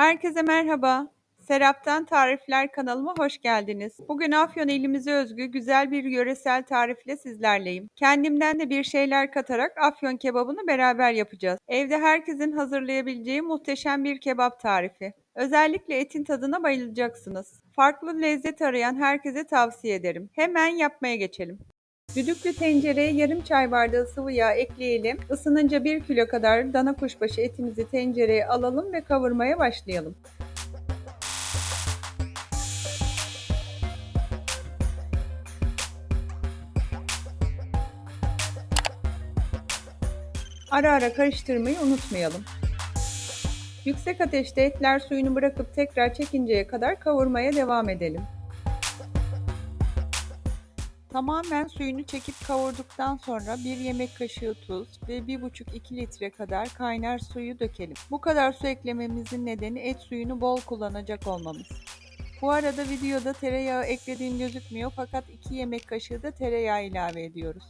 Herkese merhaba. Serap'tan Tarifler kanalıma hoş geldiniz. Bugün Afyon ilimize özgü güzel bir yöresel tarifle sizlerleyim. Kendimden de bir şeyler katarak Afyon kebabını beraber yapacağız. Evde herkesin hazırlayabileceği muhteşem bir kebap tarifi. Özellikle etin tadına bayılacaksınız. Farklı lezzet arayan herkese tavsiye ederim. Hemen yapmaya geçelim. Düdüklü tencereye yarım çay bardağı sıvı yağ ekleyelim. Isınınca 1 kilo kadar dana kuşbaşı etimizi tencereye alalım ve kavurmaya başlayalım. Ara ara karıştırmayı unutmayalım. Yüksek ateşte etler suyunu bırakıp tekrar çekinceye kadar kavurmaya devam edelim. Tamamen suyunu çekip kavurduktan sonra 1 yemek kaşığı tuz ve 1,5-2 litre kadar kaynar suyu dökelim. Bu kadar su eklememizin nedeni et suyunu bol kullanacak olmamız. Bu arada videoda tereyağı eklediğim gözükmüyor fakat 2 yemek kaşığı da tereyağı ilave ediyoruz.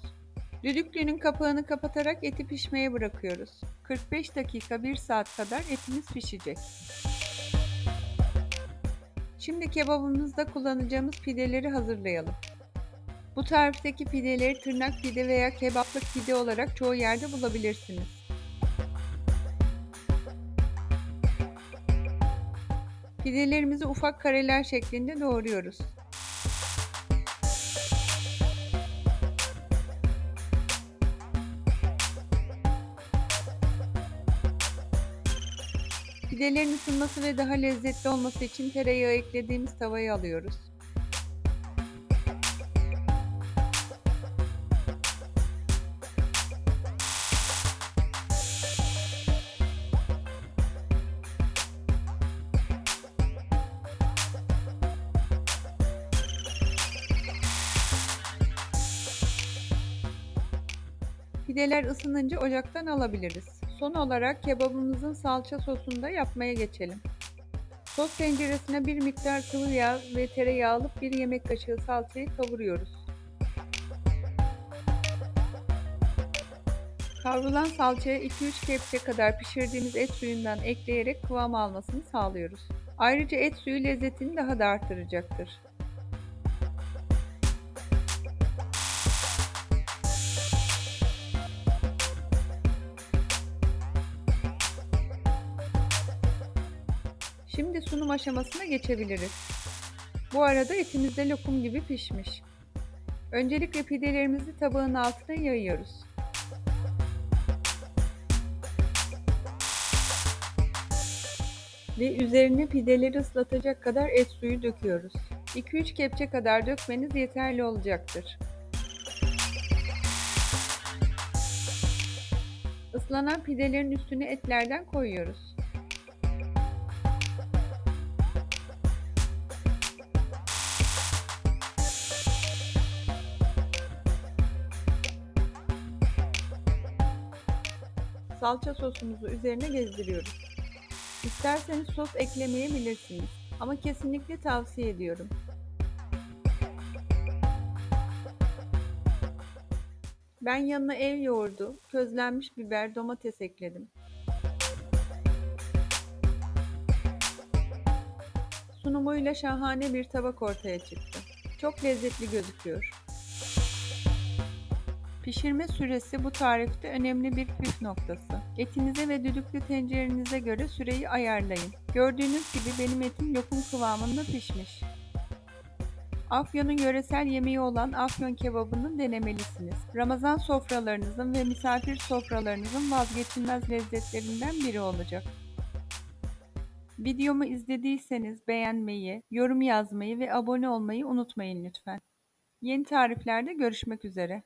Düdüklünün kapağını kapatarak eti pişmeye bırakıyoruz. 45 dakika 1 saat kadar etimiz pişecek. Şimdi kebabımızda kullanacağımız pideleri hazırlayalım. Bu tarifteki pideleri tırnak pide veya kebaplık pide olarak çoğu yerde bulabilirsiniz. Pidelerimizi ufak kareler şeklinde doğruyoruz. Pidelerin ısınması ve daha lezzetli olması için tereyağı eklediğimiz tavayı alıyoruz. Pideler ısınınca ocaktan alabiliriz. Son olarak kebabımızın salça sosunu da yapmaya geçelim. Sos tenceresine bir miktar sıvı yağ ve tereyağı alıp bir yemek kaşığı salçayı kavuruyoruz. Kavrulan salçaya 2-3 kepçe kadar pişirdiğimiz et suyundan ekleyerek kıvam almasını sağlıyoruz. Ayrıca et suyu lezzetini daha da artıracaktır. Şimdi sunum aşamasına geçebiliriz. Bu arada etimiz de lokum gibi pişmiş. Öncelikle pidelerimizi tabağın altına yayıyoruz. Ve üzerine pideleri ıslatacak kadar et suyu döküyoruz. 2-3 kepçe kadar dökmeniz yeterli olacaktır. Islanan pidelerin üstüne etlerden koyuyoruz. Salça sosumuzu üzerine gezdiriyoruz. İsterseniz sos eklemeyebilirsiniz ama kesinlikle tavsiye ediyorum. Ben yanına ev yoğurdu, közlenmiş biber, domates ekledim. Sunumuyla şahane bir tabak ortaya çıktı. Çok lezzetli gözüküyor. Pişirme süresi bu tarifte önemli bir püf noktası. Etinize ve düdüklü tencerenize göre süreyi ayarlayın. Gördüğünüz gibi benim etim lokum kıvamında pişmiş. Afyon'un yöresel yemeği olan afyon kebabını denemelisiniz. Ramazan sofralarınızın ve misafir sofralarınızın vazgeçilmez lezzetlerinden biri olacak. Videomu izlediyseniz beğenmeyi, yorum yazmayı ve abone olmayı unutmayın lütfen. Yeni tariflerde görüşmek üzere.